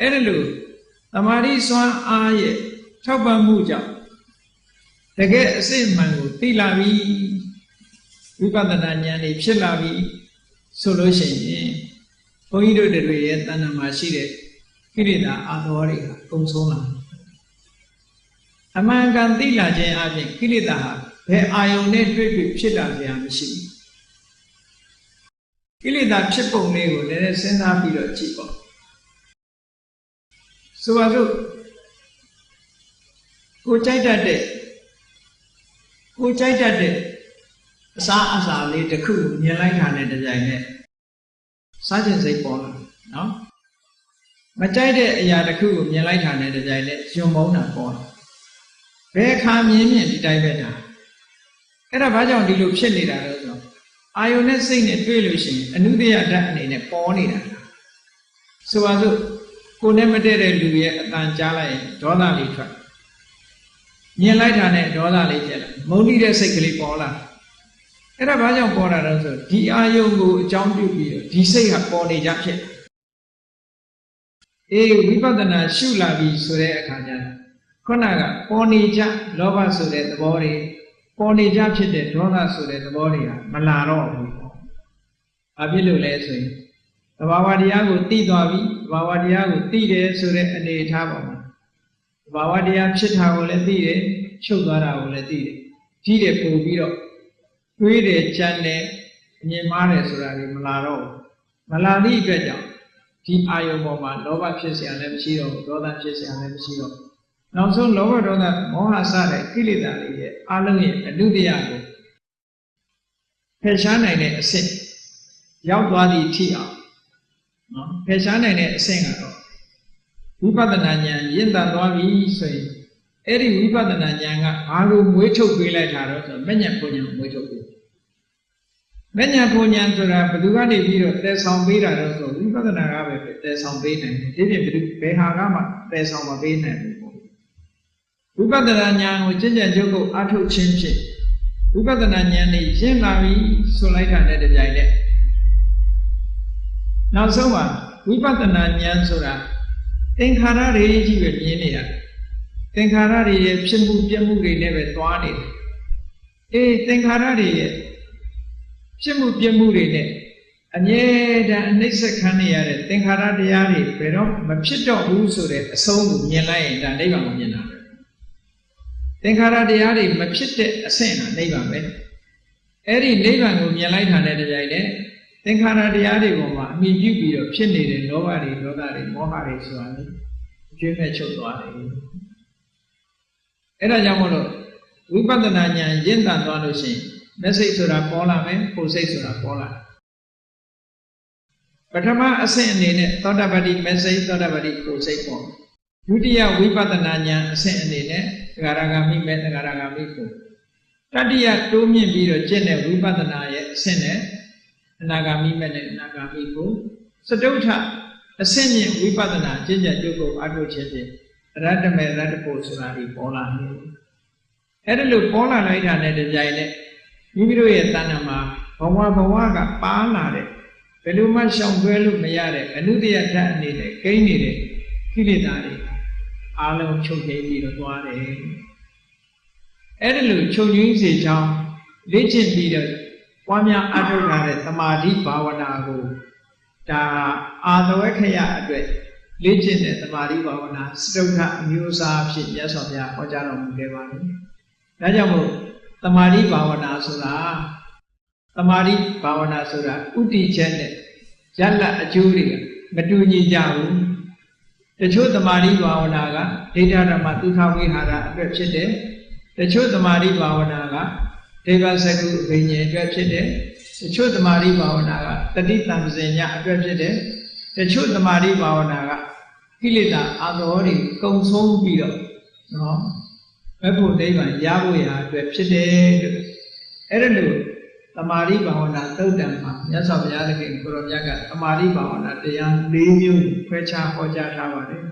အဲ့ဒါလို့တမာတိစွမ်းအားရဲ့ထောက်ပံ့မှုကြောင့်တကယ်အစစ်မှန်ကိုသိလာပြီဝိပဿနာဉာဏ်တွေဖြစ်လာပြီဆိုလို့ရှိရင်ဘုန်းကြီးတို့တွေရဲ့တဏ္ဍာမှာရှိတဲ့ကိရိတာအာသောတွေကကုန်ဆုံးလာတယ်အမှန်ကန်သိလာခြင်းအပြင်ကိလေသာဟာဘယ်အာယုန်နဲ့တွေ့တွေ့ဖြစ်လာကြရမရှိဘူးကိလေသာဖြစ်ပုံလေးကိုလည်းစဉ်းစားပြီးတော့ကြည့်ပါ ဆိုပါစို့ကိုကြိုက်တတ်တဲ့ကိုကြိုက်တတ်တဲ့အစားအစာလေးတစ်ခုမြင်လိုက်တာနဲ့တပြိုင်နက်စားခြင်းစိတ်ပေါ်လာနော်မကြိုက်တဲ့အရာတစ်ခုကိုမြင်လိုက်တာနဲ့တပြိုင်နက်ယွံမုန်းတာပေါ်လာဘယ်ခါမြင်မြင်ဒီတိုင်းပဲတာအဲ့ဒါဘာကြောင့်ဒီလိုဖြစ်နေတာလဲဆိုတော့အာယုန်နဲ့စိတ်နဲ့တွေ့လို့ရှိရင်အနုတ္တယဓာတ်အနေနဲ့ပေါ်နေတာဆိုပါစို့ ကိုယ်နဲ့မတည့်တဲ့လူရဲ့အတန်ကြားလိုက်ရင်ဒေါသလေးထွက်မြင်လိုက်တာနဲ့ဒေါသလေးကျက်လာမုန်းတိတဲ့စိတ်ကလေးပေါ်လာအဲ့ဒါဘာကြောင့်ပေါ်လာလဲဆိုတော့ဒီအာယုန်ကိုအကြောင်းပြုပြီးတော့ဒီစိတ်ကပေါ်နေကြဖြစ်အေးဝိပဿနာရှုလာပြီဆိုတဲ့အခါကျတော့ခုနကပေါ်နေကြလောဘဆိုတဲ့သဘောတွေပေါ်နေကြဖြစ်တဲ့ဒေါသဆိုတဲ့သဘောတွေကမလာတော့ဘူးပေါ့။ဘာဖြစ်လို့လဲဆိုရင်သဘာဝတရားကိုသိသွားပြီသ ဘာဝတရားကိုသိတယ်ဆိုတဲ့အနေအထားပေါ်မှာသဘာဝတရားဖြစ်တာကိုလည်းသိတယ်ချုပ်သွားတာကိုလည်းသိတယ်ကြီးတယ်ပို့ပြီးတော့တွေးတယ်ကြံတယ်မြင်မားတယ်ဆိုတာတွေမလာတော့ဘူးမလာသည့်အတွက်ကြောင့်ဒီအာယုံပေါ်မှာလောဘဖြစ်เสียလည်းမရှိတော့ဘူးဒေါသဖြစ်เสียလည်းမရှိတော့ဘူးနောက်ဆုံးလောဘဒေါသမောဟစတဲ့ကိလေသာတွေရဲ့အလုံးရဲ့အနုတ္တယကိုဖယ်ရှားနိုင်တဲ့အဆင့်ရောက်သွားသည့်ထိအောင် နော်ဖယ်ရှားနိုင်တဲ့အဆင့်ကတော့ဝိပဿနာဉာဏ်ရင့်တန်သွားပြီဆိုရင်အဲ့ဒီဝိပဿနာဉာဏ်ကဘာလို့မွေးထုတ်ပေးလိုက်တာတော့ဆိုတော့မဉ္ဇဉ်ဘုံဉာဏ်မွေးထုတ်ပေးမဉ္ဇဉ်ဘုံဉာဏ်ဆိုတာဘယ်သူကနေပြီးတော့တည်ဆောင်ပေးတာတော့ဆိုဝိပဿနာကပဲတည်ဆောင်ပေးနိုင်တယ်ဒီပြင်ဘယ်ဟာကမှတည်ဆောင်မပေးနိုင်ဘူးဝိပဿနာဉာဏ်ကိုကျင့်ကြံကြုတ်ကိုအထုတ်ခြင်းဖြင့်ဝိပဿနာဉာဏ်နဲ့ရင့်လာပြီဆိုလိုက်တာနဲ့တပြိုင်နက် နောက်ဆုံးမှာဝိပဿနာဉာဏ်ဆိုတာသင်္ခါရတွေကြီးပဲမြင်နေတာသင်္ခါရတွေရဲ့ဖြစ်မှုပြမှုတွေနဲ့ပဲသွားနေတယ်အေးသင်္ခါရတွေရဲ့ဖြစ်မှုပြမှုတွေနဲ့အမြဲတမ်းအနှိမ့်ဆက်ခံနေရတဲ့သင်္ခါရတရားတွေဘယ်တော့မဖြစ်တော့ဘူးဆိုတဲ့အဆုံးကိုမြင်လိုက်ရင်ဒါနိဗ္ဗာန်ကိုမြင်တာပဲသင်္ခါရတရားတွေမဖြစ်တဲ့အဆင့်ကနိဗ္ဗာန်ပဲအဲ့ဒီနိဗ္ဗာန်ကိုမြင်လိုက်တာနဲ့တပြိုင်နက် သင်္ခါရတရားတွေပေါ်မှာအမိပြုပြီးတော့ဖြစ်နေတဲ့လောဘတွေဒေါသတွေမောဟတွေဆိုတာလေအကျွေးမဲ့ချုပ်သွားတယ်အဲ့ဒါကြောင့်မလို့ဝိပဿနာဉာဏ်ရင့်တန်သွားလို့ရှိရင်မက်စိတ်ဆိုတာပေါ်လာမယ်ပုံစိတ်ဆိုတာပေါ်လာပထမအဆင့်အနေနဲ့သောတာပတိမက်စိတ်သောတာပတိပုံစိတ်ပေါ်ဒုတိယဝိပဿနာဉာဏ်အဆင့်အနေနဲ့သဂရဂမိမဲ့သဂရဂမိကိုတတိယတိုးမြင့်ပြီးတော့ကျင့်တဲ့ဝိပဿနာရဲ့အဆင့်နဲ့ အနာဂါမိမဲ့နဲ့အနာဂါမိကိုစတုထအဆင့်မြင့်ဝိပဿနာကျင့်ကြံကြုတ်ကိုအထုတ်ခြင်းဖြင့်ရတ္တမေရတ္တဖို့ဆိုတာဒီပေါ်လာနေတယ်အဲ့ဒါလို့ပေါ်လာလိုက်တာနဲ့တပြိုင်နက်မိမိတို့ရဲ့တဏ္ဍာမှာဘဝဘဝကပါလာတဲ့ဘယ်လိုမှရှောင်တွဲလို့မရတဲ့အနုတ္တယဓာတ်အနေနဲ့ကိန်းနေတဲ့ကိလေသာတွေအားလုံးချုပ်ငြိမ်းပြီးတော့သွားတယ်အဲ့ဒါလို့ချုပ်ငြိမ်းစေချောင်းလေ့ကျင့်ပြီးတော့ ပွားများအထုတ်ထားတဲ့သမာဓိဘာဝနာကိုဒါအာသဝခယအတွက်လေ့ကျင့်တဲ့သမာဓိဘာဝနာစတုထအမျိုးအစားဖြစ်ရသော်ဘုရားဟောကြားတော်မူခဲ့ပါတယ်။ဒါကြောင့်မို့သမာဓိဘာဝနာဆိုတာသမာဓိဘာဝနာဆိုတာဥတီချက်နဲ့ရလတ်အကျိုးတွေကမတူညီကြဘူး။တချို့သမာဓိဘာဝနာကဒိဋ္ဌဓမ္မသုခဝိဟာရအတွက်ဖြစ်တယ်။တချို့သမာဓိဘာဝနာက ဒေဝစကုအဘိညာဉ်အတွက်ဖြစ်တယ်တချို့သမာဓိဘာဝနာကတတိတံပဇင်ညအတွက်ဖြစ်တယ်တချို့သမာဓိဘာဝနာကကိလေသာအသောတွေကုံဆုံးပြီးတော့နော်ဘက်ဖို့နိဗ္ဗာန်ရဖို့ရာအတွက်ဖြစ်တယ်လို့အဲ့ဒါလို့သမာဓိဘာဝနာသုတ်တံမှာမြတ်စွာဘုရားသခင်ကိုရောမြတ်ကသမာဓိဘာဝနာတရား၄မျိုးခွဲခြားဟောကြားထားပါတယ်